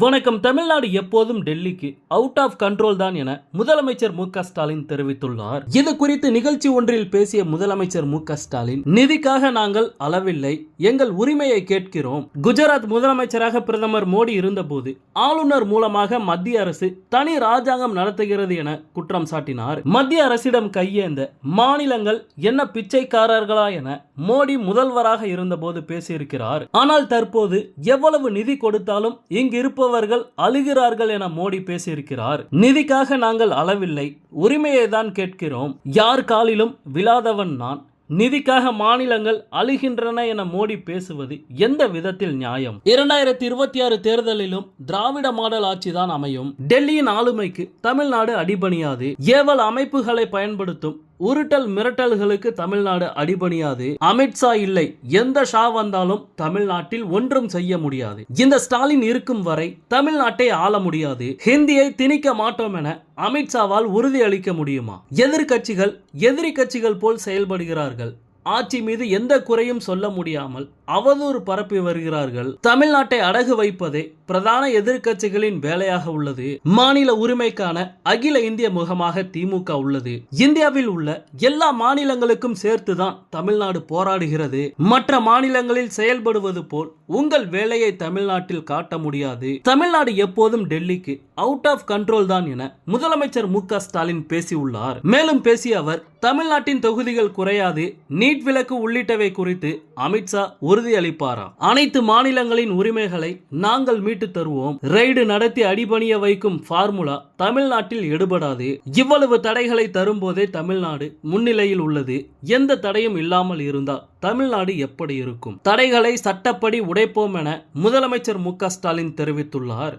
வணக்கம். தமிழ்நாடு எப்போதும் டெல்லிக்கு அவுட் ஆஃப் கண்ட்ரோல் தான் என முதலமைச்சர் மு ஸ்டாலின் தெரிவித்துள்ளார். இது குறித்து நிகழ்ச்சி ஒன்றில் பேசிய முதலமைச்சர் மு ஸ்டாலின் நிதிக்காக நாங்கள் அளவில்லை. எங்கள் உரிமையை கேட்கிறோம். குஜராத் முதலமைச்சராக பிரதமர் மோடி இருந்தபோது ஆளுநர் மூலமாக மத்திய அரசு தனி ராஜாங்கம் நடத்துகிறது என குற்றம் சாட்டினார். மத்திய அரசிடம் கையேந்த மாநிலங்கள் என்ன பிச்சைக்காரர்களா என மோடி முதல்வராக இருந்தபோது பேசியிருக்கிறார். ஆனால் தற்போது எவ்வளவு நிதி கொடுத்தாலும் இங்கு இருப்பவர்கள் அழுகிறார்கள் என மோடி பேசியிருக்கிறார். நிதிக்காக நாங்கள் அளவில்லை. உரிமையை தான் கேட்கிறோம். யார் காலிலும் விழாதவன் நான். நிதிக்காக மாநிலங்கள் அழுகின்றன என மோடி பேசுவது எந்த விதத்தில் நியாயம்? இரண்டாயிரத்தி இருபத்தி ஆறு தேர்தலிலும் திராவிட மாடல் ஆட்சிதான் அமையும். டெல்லியின் ஆளுமைக்கு தமிழ்நாடு அடிபணியாது. ஏவல் அமைப்புகளை பயன்படுத்தும் உருட்டல் மிரட்டல்களுக்கு தமிழ்நாடு அடிபணியாது. அமித்ஷா இல்லை. எந்த ஷா வந்தாலும் தமிழ்நாட்டில் ஒன்றும் செய்ய முடியாது. இந்த ஸ்டாலின் இருக்கும் வரை தமிழ்நாட்டை ஆள முடியாது. ஹிந்தியை திணிக்க மாட்டோம் என அமித்ஷாவால் உறுதியளிக்க முடியுமா? எதிர்க்கட்சிகள் எதிரி கட்சிகள் போல் செயல்படுகிறார்கள். ஆட்சி மீது எந்த குறையும் சொல்ல முடியாமல் அவதூறு பரப்பி வருகிறார்கள். தமிழ்நாட்டை அடகு வைப்பதே பிரதான எதிர்க்கட்சிகளின் வேலையாக உள்ளது. மாநில உரிமைக்கான அகில இந்திய முகமாக திமுக உள்ளது. இந்தியாவில் உள்ள எல்லா மாநிலங்களுக்கும் சேர்த்துதான் தமிழ்நாடு போராடுகிறது. மற்ற மாநிலங்களில் செயல்படுவது போல் உங்கள் வேலையை தமிழ்நாட்டில் காட்ட முடியாது. தமிழ்நாடு எப்போதும் டெல்லிக்கு அவுட் ஆஃப் கண்ட்ரோல் தான் என முதலமைச்சர் மு க ஸ்டாலின் பேசியுள்ளார். மேலும் பேசிய அவர் தமிழ்நாட்டின் தொகுதிகள் குறையாது நீட் விலக்கு உள்ளிட்டவை குறித்து அமித்ஷா உறுதியளிப்பாரா? அனைத்து மாநிலங்களின் உரிமைகளை நாங்கள் மீட்டு தருவோம். ரெய்டு நடத்தி அடிபணிய வைக்கும் ஃபார்முலா தமிழ்நாட்டில் எடுபடாது. இவ்வளவு தடைகளை தரும்போதே தமிழ்நாடு முன்னிலையில் உள்ளது. எந்த தடையும் இல்லாமல் இருந்தால் தமிழ்நாடு எப்படி இருக்கும்? தடைகளை சட்டப்படி உடைப்போம் என முதலமைச்சர் மு ஸ்டாலின் தெரிவித்துள்ளார்.